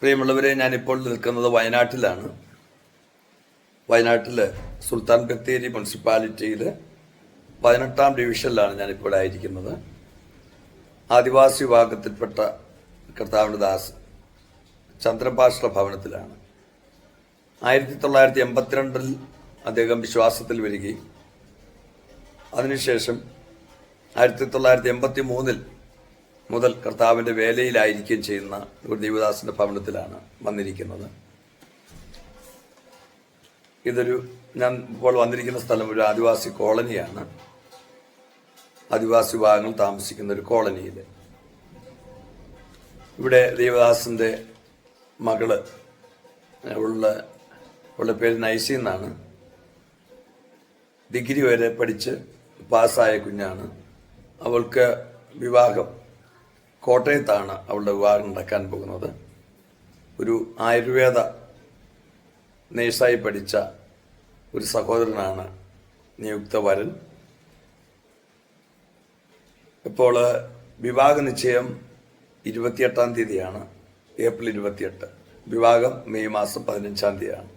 പ്രിയമുള്ളവരെ ഞാനിപ്പോൾ നിൽക്കുന്നത് വയനാട്ടിലാണ്. വയനാട്ടിൽ സുൽത്താൻ ബത്തേരി മുനിസിപ്പാലിറ്റിയിൽ പതിനെട്ടാം ഡിവിഷനിലാണ് ഞാനിപ്പോൾ ആയിരിക്കുന്നത്. ആദിവാസി വിഭാഗത്തിൽപ്പെട്ട കർത്താവിന്റെ ദാസ് ചന്ദ്രഭാഷ ഭവനത്തിലാണ്. ആയിരത്തി തൊള്ളായിരത്തി എൺപത്തിരണ്ടിൽ അദ്ദേഹം വിശ്വാസത്തിൽ വരികയും അതിനുശേഷം ആയിരത്തി തൊള്ളായിരത്തി എൺപത്തി മൂന്നിൽ മുതൽ കർത്താവിന്റെ വേലയിലായിരിക്കുകയും ചെയ്യുന്ന ഒരു ദേവദാസിന്റെ ഭവനത്തിലാണ് വന്നിരിക്കുന്നത്. ഇതൊരു ഞാൻ ഇപ്പോൾ വന്നിരിക്കുന്ന സ്ഥലം ഒരു ആദിവാസി കോളനിയാണ്. ആദിവാസി വിഭാഗങ്ങൾ താമസിക്കുന്ന ഒരു കോളനിയിൽ ഇവിടെ ദേവദാസിന്റെ മകൾ ഉള്ള ഉള്ള പേര് നൈസി എന്നാണ്. ഡിഗ്രി വരെ പഠിച്ച് പാസ്സായ കുഞ്ഞാണ്. അവൾക്ക് വിവാഹം കോട്ടയത്താണ് അവളുടെ വിവാഹം നടക്കാൻ പോകുന്നത്. ഒരു ആയുർവേദ നേഴ്സായി പഠിച്ച ഒരു സഹോദരനാണ് നിയുക്ത വരൻ ഇപ്പോൾ വിവാഹ നിശ്ചയം ഇരുപത്തിയെട്ടാം തീയതിയാണ് ഏപ്രിൽ ഇരുപത്തിയെട്ട്. വിവാഹം മെയ് മാസം പതിനഞ്ചാം തീയതിയാണ്.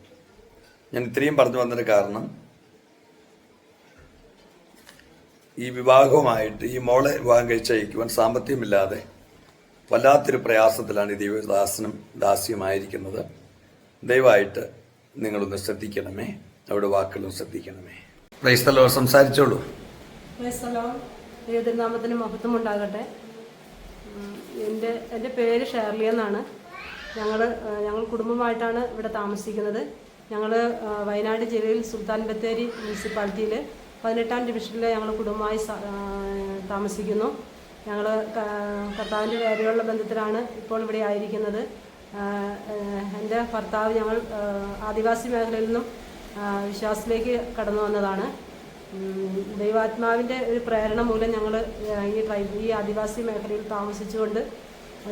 ഞാൻ ഇത്രയും പറഞ്ഞു വന്നതിന് കാരണം ഈ വിവാഹവുമായിട്ട് ഈ മോളെ വിവാഹം കഴിച്ചയക്കുവാൻ സാമ്പത്തികമില്ലാതെ വല്ലാത്തൊരു പ്രയാസത്തിലാണ് ദൈവദാസനും ദാസ്യമായിരിക്കുന്നത്. ദയവായിട്ട് നിങ്ങളൊന്ന് ശ്രദ്ധിക്കണമേ. അവിടെ വാക്കുകളും ശ്രദ്ധിക്കണമേ. ക്രൈസ്തലോ സംസാരിച്ചോളൂ. ദൈവതിരുനാമത്തിന് മഹത്വം ഉണ്ടാകട്ടെ. എന്റെ എന്റെ പേര് ഷേർലി എന്നാണ്. ഞങ്ങൾ ഞങ്ങൾ കുടുംബമായിട്ടാണ് ഇവിടെ താമസിക്കുന്നത്. ഞങ്ങൾ വയനാട് ജില്ലയിൽ സുൽത്താൻ ബത്തേരി മുനിസിപ്പാലിറ്റിയിൽ പതിനെട്ടാം ഡിവിഷനിൽ ഞങ്ങൾ കുടുംബമായി താമസിക്കുന്നു. ഞങ്ങൾ കർത്താവിന്റെ വേരെയുള്ള ബന്ധത്തിലാണ് ഇപ്പോൾ ഇവിടെ ആയിരിക്കുന്നത്. എന്റെ ഭർത്താവ് ഞങ്ങൾ ആദിവാസി മേഖലയിൽ നിന്നും വിശ്വാസത്തിലേക്ക് കടന്നു വന്നതാണ്. ദൈവാത്മാവിന്റെ ഒരു പ്രേരണ മൂലം ഞങ്ങൾ ഈ ട്രൈബ് ഈ ആദിവാസി മേഖലയിൽ താമസിച്ചുകൊണ്ട്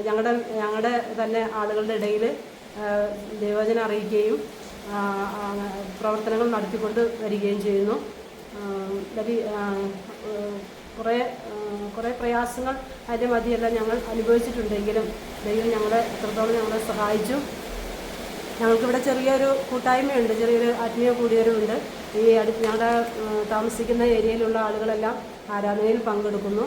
ഞങ്ങളുടെ ഞങ്ങളുടെ തന്നെ ആളുകളുടെ ഇടയിൽ ദൈവജനം അറിയിക്കുകയും പ്രവർത്തനങ്ങൾ നടത്തിക്കൊണ്ട് വരികയും ചെയ്യുന്നു. കുറേ കുറേ പ്രയാസങ്ങൾ അതിന്റെ മതിയെല്ലാം ഞങ്ങൾ അനുഭവിച്ചിട്ടുണ്ടെങ്കിലും ദൈവം ഞങ്ങളെ എത്രത്തോളം ഞങ്ങളെ സഹായിച്ചു. ഞങ്ങൾക്കിവിടെ ചെറിയൊരു കൂട്ടായ്മയുണ്ട് ചെറിയൊരു ആത്മീയ കൂടിയവരുണ്ട്. ഈ അടുത്ത് ഞങ്ങളുടെ താമസിക്കുന്ന ഏരിയയിലുള്ള ആളുകളെല്ലാം ആരാധനയിൽ പങ്കെടുക്കുന്നു.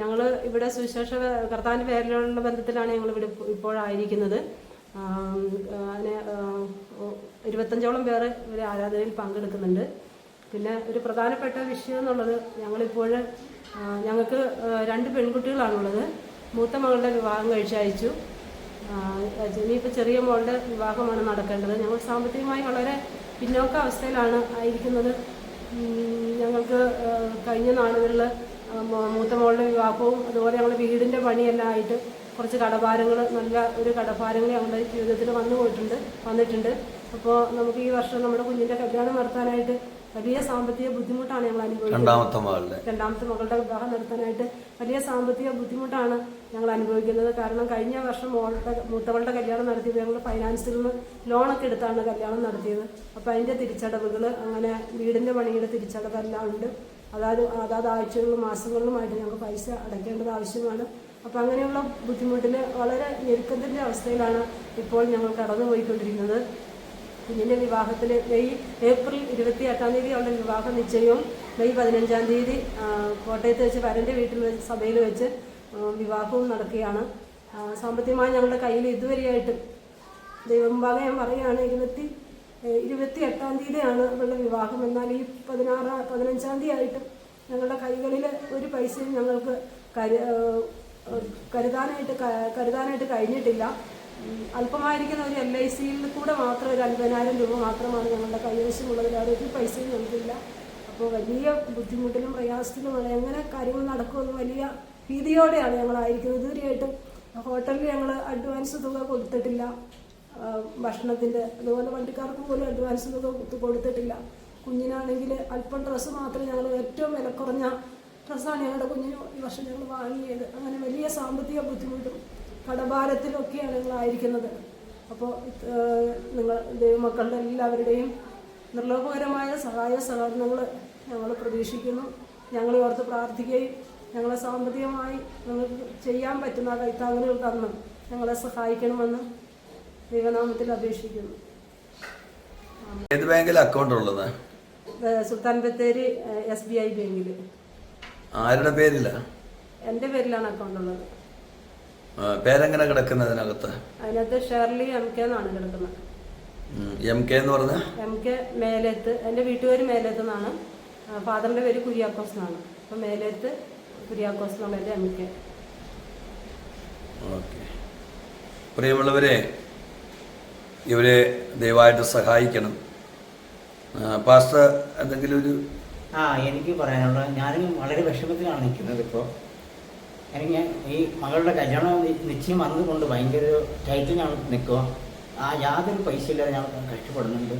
ഞങ്ങൾ ഇവിടെ സുവിശേഷ കർത്താവിന്റെ പേരിലുള്ള ബന്ധത്തിലാണ് ഞങ്ങൾ ഇവിടെ ഇപ്പോഴായിരിക്കുന്നത്. അതിന് ഇരുപത്തഞ്ചോളം പേർ ഇവിടെ ആരാധനയിൽ പങ്കെടുക്കുന്നുണ്ട്. പിന്നെ ഒരു പ്രധാനപ്പെട്ട വിഷയം എന്നുള്ളത് ഞങ്ങളിപ്പോൾ ഞങ്ങൾക്ക് രണ്ട് പെൺകുട്ടികളാണുള്ളത്. മൂത്ത മകളുടെ വിവാഹം കഴിച്ചയച്ചു. ഇനിയിപ്പോൾ ചെറിയ മോളുടെ വിവാഹമാണ് നടക്കേണ്ടത്. ഞങ്ങൾ സാമ്പത്തികമായി വളരെ പിന്നോക്ക അവസ്ഥയിലാണ് ആയിരിക്കുന്നത് ഞങ്ങൾക്ക് കഴിഞ്ഞ നാളുകളിൽ മൂത്ത മോളുടെ വിവാഹവും അതുപോലെ ഞങ്ങളുടെ വീടിന്റെ പണിയെല്ലാം ആയിട്ട് കുറച്ച് കടഭാരങ്ങൾ നല്ല ഒരു കടഭാരങ്ങൾ ഞങ്ങളുടെ ജീവിതത്തിൽ വന്നു പോയിട്ടുണ്ട് വന്നിട്ടുണ്ട്. അപ്പോൾ നമുക്ക് ഈ വർഷം നമ്മുടെ കുഞ്ഞിന്റെ കല്യാണം നടത്താനായിട്ട് വലിയ സാമ്പത്തിക ബുദ്ധിമുട്ടാണ് ഞങ്ങൾ അനുഭവിക്കുന്നത് രണ്ടാമത്തെ മകളുടെ. രണ്ടാമത്തെ മകളുടെ വിവാഹം നടത്താനായിട്ട് വലിയ സാമ്പത്തിക ബുദ്ധിമുട്ടാണ് ഞങ്ങൾ അനുഭവിക്കുന്നത്. കാരണം കഴിഞ്ഞ വർഷം മോളുടെ മൂത്തവളുടെ കല്യാണം നടത്തിയത് ഞങ്ങൾ ഫൈനാൻസിൽ നിന്ന് ലോണൊക്കെ എടുത്താണ് കല്യാണം നടത്തിയത്. അപ്പോൾ അതിന്റെ തിരിച്ചടവുകൾ അങ്ങനെ വീടിന്റെ പണിയുടെ തിരിച്ചടവെല്ലാം ഉണ്ട്. അതായത് അതാത് ആഴ്ചകളിലും മാസങ്ങളിലുമായിട്ട് ഞങ്ങൾക്ക് പൈസ അടയ്ക്കേണ്ടത് ആവശ്യമാണ്. അപ്പം അങ്ങനെയുള്ള ബുദ്ധിമുട്ടിൽ വളരെ ഞെരുക്കത്തിന്റെ അവസ്ഥയിലാണ് ഇപ്പോൾ ഞങ്ങൾ കടന്നുപോയിക്കൊണ്ടിരിക്കുന്നത്. കുഞ്ഞിന്റെ വിവാഹത്തിന് മെയ് ഏപ്രിൽ ഇരുപത്തി എട്ടാം തീയതി അവളുടെ വിവാഹ നിശ്ചയവും മെയ് പതിനഞ്ചാം തീയതി കോട്ടയത്ത് വെച്ച് വരന്റെ വീട്ടിൽ വെച്ച് സഭയിൽ വെച്ച് വിവാഹവും നടക്കുകയാണ്. സാമ്പത്തികമായി ഞങ്ങളുടെ കയ്യിൽ ഇതുവരെയായിട്ട് ദൈവമുമ്പാകെ ഞാൻ പറയുകയാണ് ഇരുപത്തി ഇരുപത്തി എട്ടാം തീയതിയാണ് അവളുടെ വിവാഹം. എന്നാൽ ഈ പതിനാറ് പതിനഞ്ചാം തീയതി ആയിട്ട് ഞങ്ങളുടെ കൈകളിൽ ഒരു പൈസയും ഞങ്ങൾക്ക് കരു കരുതാനായിട്ട് കരുതാനായിട്ട് കഴിഞ്ഞിട്ടില്ല. അല്പമായിരിക്കുന്ന ഒരു എൽ ഐ സിയിൽ കൂടെ മാത്രം ഒരു അൻപതിനായിരം രൂപ മാത്രമാണ് ഞങ്ങളുടെ കൈവശമുള്ളത് വേറെ ഒരു പൈസയും നൽകില്ല അപ്പോൾ വലിയ ബുദ്ധിമുട്ടിലും പ്രയാസത്തിലുമാണ് എങ്ങനെ കാര്യങ്ങൾ നടക്കുമെന്ന് വലിയ ഭീതിയോടെയാണ് ഞങ്ങളായിരിക്കുന്നത് ഇതുവരെയായിട്ടും ഹോട്ടലിൽ ഞങ്ങൾ അഡ്വാൻസ് തുക കൊടുത്തിട്ടില്ല. ഭക്ഷണത്തിന്റെ അതുപോലെ വണ്ടിക്കാർക്ക് പോലും അഡ്വാൻസ് തുക കൊടുത്ത് കൊടുത്തിട്ടില്ല. കുഞ്ഞിനാണെങ്കിൽ അല്പം ഡ്രസ്സ് മാത്രമേ ഞങ്ങൾ ഏറ്റവും വില കുറഞ്ഞ ഡ്രസ്സാണ് ഞങ്ങളുടെ കുഞ്ഞിന് ഈ വർഷം ഞങ്ങൾ വാങ്ങിയത്. അങ്ങനെ വലിയ സാമ്പത്തിക ബുദ്ധിമുട്ടും കടഭാരത്തിലൊക്കെയാണ് നിങ്ങളായിരിക്കുന്നത്. അപ്പോൾ നിങ്ങൾ ദൈവമക്കളുടെ എല്ലാവരുടെയും നിർലോഭകരമായ സഹായ സഹകരണങ്ങൾ ഞങ്ങൾ പ്രതീക്ഷിക്കുന്നു. ഞങ്ങൾ ഓർത്ത് പ്രാർത്ഥിക്കുകയും ഞങ്ങളെ സാമ്പത്തികമായി നിങ്ങൾക്ക് ചെയ്യാൻ പറ്റുന്ന കൈത്താങ്ങലുകൾ തന്ന് ഞങ്ങളെ സഹായിക്കണമെന്ന് ദൈവനാമത്തിൽ അപേക്ഷിക്കുന്നു. ഏത് ബാങ്കിൽ അക്കൗണ്ട് ഉള്ളത്? Sultan Bathery S B I ബാങ്കിൽ ആരുടെ പേരില? എന്റെ പേരിലാണ് അക്കൗണ്ട് ഉള്ളത്. പേരെങ്ങനെ കിടക്കുന്ന അതിനകത്ത്? ഷെർലി എം കെ എന്നാണ് കിടക്കുന്നത്. എം കെ എന്ന് പറഞ്ഞ? എം കെ മേലേത്ത് എന്റെ വീട്ടുപേര് മേലേത്ത് എന്നാണ് ഫാദറിന്റെ പേര് കുര്യാക്കോസ് എന്നാണ്. അപ്പം മേലേത്ത് കുര്യാക്കോസ് എന്നുള്ളത് എം കെ. ഓക്കെ. പ്രിയമുള്ളവരെ ഇവരെ ദയവായിട്ട് സഹായിക്കണം. പാസ്റ്റർ എന്തെങ്കിലും ഒരു ആ എനിക്ക് പറയാനുള്ള ഞാനും വളരെ വിഷമത്തിലാണ് നിൽക്കുന്നത് ഇപ്പോൾ. എനിക്ക് ഈ മകളുടെ കല്യാണം നിശ്ചയം വന്നുകൊണ്ട് ഭയങ്കര ടൈറ്റിൽ ഞാൻ നിൽക്കുക ആ യാതൊരു പൈസ ഇല്ലാതെ ഞാൻ കഷ്ടപ്പെടുന്നുണ്ട്.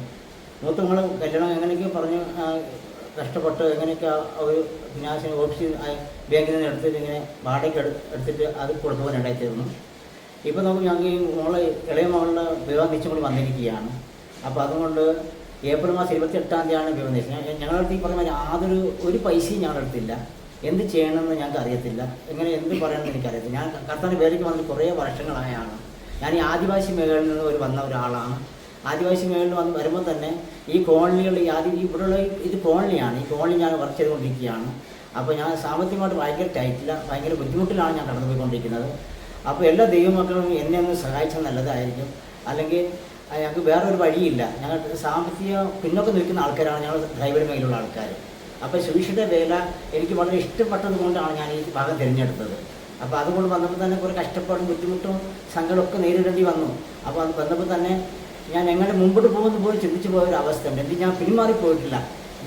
മൂത്ത മകൾ കല്യാണം എങ്ങനെയൊക്കെ പറഞ്ഞ് കഷ്ടപ്പെട്ട് എങ്ങനെയൊക്കെ ഒരു ഫിനാൻസിന് ഓഫീസിൽ ബാങ്കിൽ നിന്ന് എടുത്തിട്ട് ഇങ്ങനെ വാടകയ്ക്ക് എടുത്തിട്ട് അത് കൊടുത്തു പോലെ ഉണ്ടായിത്തീർന്നു ഇപ്പോൾ നമുക്ക് ഞങ്ങൾ ഈ മോളെ ഇളയ മകളുടെ വിവാഹ നിശ്ചയം കൂടി വന്നിരിക്കുകയാണ്. അപ്പോൾ അതുകൊണ്ട് ഏപ്രിൽ മാസം ഇരുപത്തി എട്ടാം തീയതിയാണ് വിവാഹ നിശ്ചയം. ഞങ്ങളുടെ അടുത്ത് ഈ പറഞ്ഞ യാതൊരു ഒരു പൈസയും ഞങ്ങളുടെ അടുത്തില്ല എന്ത് ചെയ്യണമെന്ന് ഞങ്ങൾക്ക് അറിയത്തില്ല. എങ്ങനെ എന്ത് പറയണമെന്ന് എനിക്കറിയത്തില്ല. ഞാൻ കർത്താന്റെ വേലയ്ക്ക് വന്നിട്ട് കുറേ വർഷങ്ങളായാണ്. ഞാൻ ഈ ആദിവാസി മേഖലയിൽ നിന്ന് ഒരു വന്ന ഒരാളാണ്. ആദിവാസി മേഖലയിൽ വന്ന് വരുമ്പോൾ തന്നെ ഈ കോളനികൾ ഈ ആദ്യം ഇവിടെയുള്ള ഇത് കോളനിയാണ്. ഈ കോളനി ഞാൻ വർക്ക് ചെയ്തുകൊണ്ടിരിക്കുകയാണ്. അപ്പോൾ ഞാൻ സാമ്പത്തികമായിട്ട് ഭയങ്കര ടൈറ്റില്ല ഭയങ്കര ബുദ്ധിമുട്ടിലാണ് ഞാൻ കടന്നുപോയിക്കൊണ്ടിരിക്കുന്നത്. അപ്പോൾ എല്ലാ ദൈവമക്കളും എന്നെ ഒന്ന് സഹായിച്ചാൽ നല്ലതായിരിക്കും. അല്ലെങ്കിൽ ഞങ്ങൾക്ക് വേറൊരു വഴിയില്ല. ഞങ്ങൾ സാമ്പത്തിക പിന്നൊക്കെ നിൽക്കുന്ന ആൾക്കാരാണ്. ഞങ്ങൾ ഡ്രൈവർ മേഖലയിലുള്ള ആൾക്കാർ അപ്പോൾ സുവിശയുടെ വേല എനിക്ക് വളരെ ഇഷ്ടപ്പെട്ടത് കൊണ്ടാണ് ഞാൻ ഈ ഭാഗം തിരഞ്ഞെടുത്തത്. അപ്പോൾ അതുകൊണ്ട് വന്നപ്പോൾ തന്നെ കുറേ കഷ്ടപ്പാടും ബുദ്ധിമുട്ടും സങ്കടമൊക്കെ നേരിടേണ്ടി വന്നു. അപ്പോൾ അത് വന്നപ്പോൾ തന്നെ ഞാൻ എങ്ങനെ മുമ്പോട്ട് പോകുമെന്ന് പോലും ചിന്തിച്ചു പോയ ഒരു അവസ്ഥയുണ്ട് എനിക്ക് ഞാൻ പിന്മാറി പോയിട്ടില്ല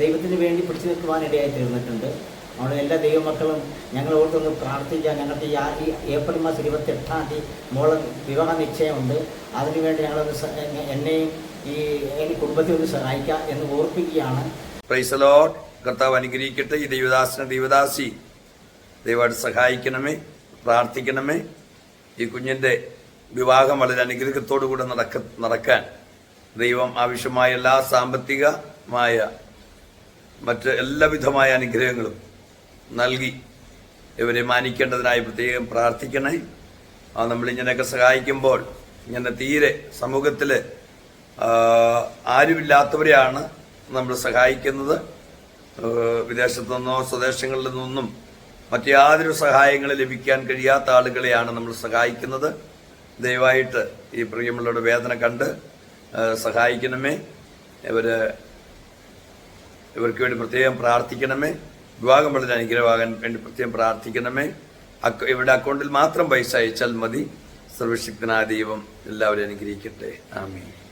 ദൈവത്തിന് വേണ്ടി പിടിച്ചു നിൽക്കുവാനിടയായി തീർന്നിട്ടുണ്ട്. നമ്മുടെ എല്ലാ ദൈവമക്കളും ഞങ്ങൾ ഓർത്തൊന്ന് പ്രാർത്ഥിക്കാൻ ഞങ്ങൾക്ക് ഈ ഏപ്രിൽ മാസം ഇരുപത്തി എട്ടാം തീയതി മോളെ വിവാഹ നിശ്ചയമുണ്ട്. അതിനുവേണ്ടി ഞങ്ങളൊന്ന് എന്നെയും ഈ കുടുംബത്തെ ഒന്ന് സഹായിക്കാം എന്ന് ഓർപ്പിക്കുകയാണ്. പ്രൈസലോട്ട് കർത്താവ് അനുഗ്രഹിക്കട്ടെ. ഈ ദൈവദാസന ദൈവദാസി. ദൈവമായിട്ട് സഹായിക്കണമേ പ്രാർത്ഥിക്കണമേ. ഈ കുഞ്ഞിന്റെ വിവാഹം വളരെ അനുഗ്രഹത്തോടു കൂടെ നടക്ക നടക്കാൻ ദൈവം ആവശ്യമായ എല്ലാ സാമ്പത്തികമായ മറ്റ് എല്ലാവിധമായ അനുഗ്രഹങ്ങളും നൽകി ഇവരെ മാനിക്കേണ്ടതിനായി പ്രത്യേകം പ്രാർത്ഥിക്കണേ. ആ നമ്മളിങ്ങനെയൊക്കെ സഹായിക്കുമ്പോൾ ഇങ്ങനെ തീരെ സമൂഹത്തിൽ ആരുമില്ലാത്തവരെയാണ് നമ്മൾ സഹായിക്കുന്നത്. വിദേശത്തു നിന്നോ സ്വദേശങ്ങളിൽ നിന്നും മറ്റു യാതൊരു സഹായങ്ങൾ ലഭിക്കാൻ കഴിയാത്ത ആളുകളെയാണ് നമ്മൾ സഹായിക്കുന്നത്. ദയവായിട്ട് ഈ പ്രിയമുള്ളവരുടെ വേദന കണ്ട് സഹായിക്കണമേ. ഇവർ ഇവർക്ക് വേണ്ടി പ്രത്യേകം പ്രാർത്ഥിക്കണമേ. വിവാഹം വളരെ അനുഗ്രഹമാകാൻ വേണ്ടി പ്രത്യേകം പ്രാർത്ഥിക്കണമേ. അക്ക ഇവരുടെ അക്കൗണ്ടിൽ മാത്രം പൈസ അയച്ചാൽ മതി. സർവശക്തനായ ദൈവം എല്ലാവരും അനുഗ്രഹിക്കട്ടെ. ആമീൻ.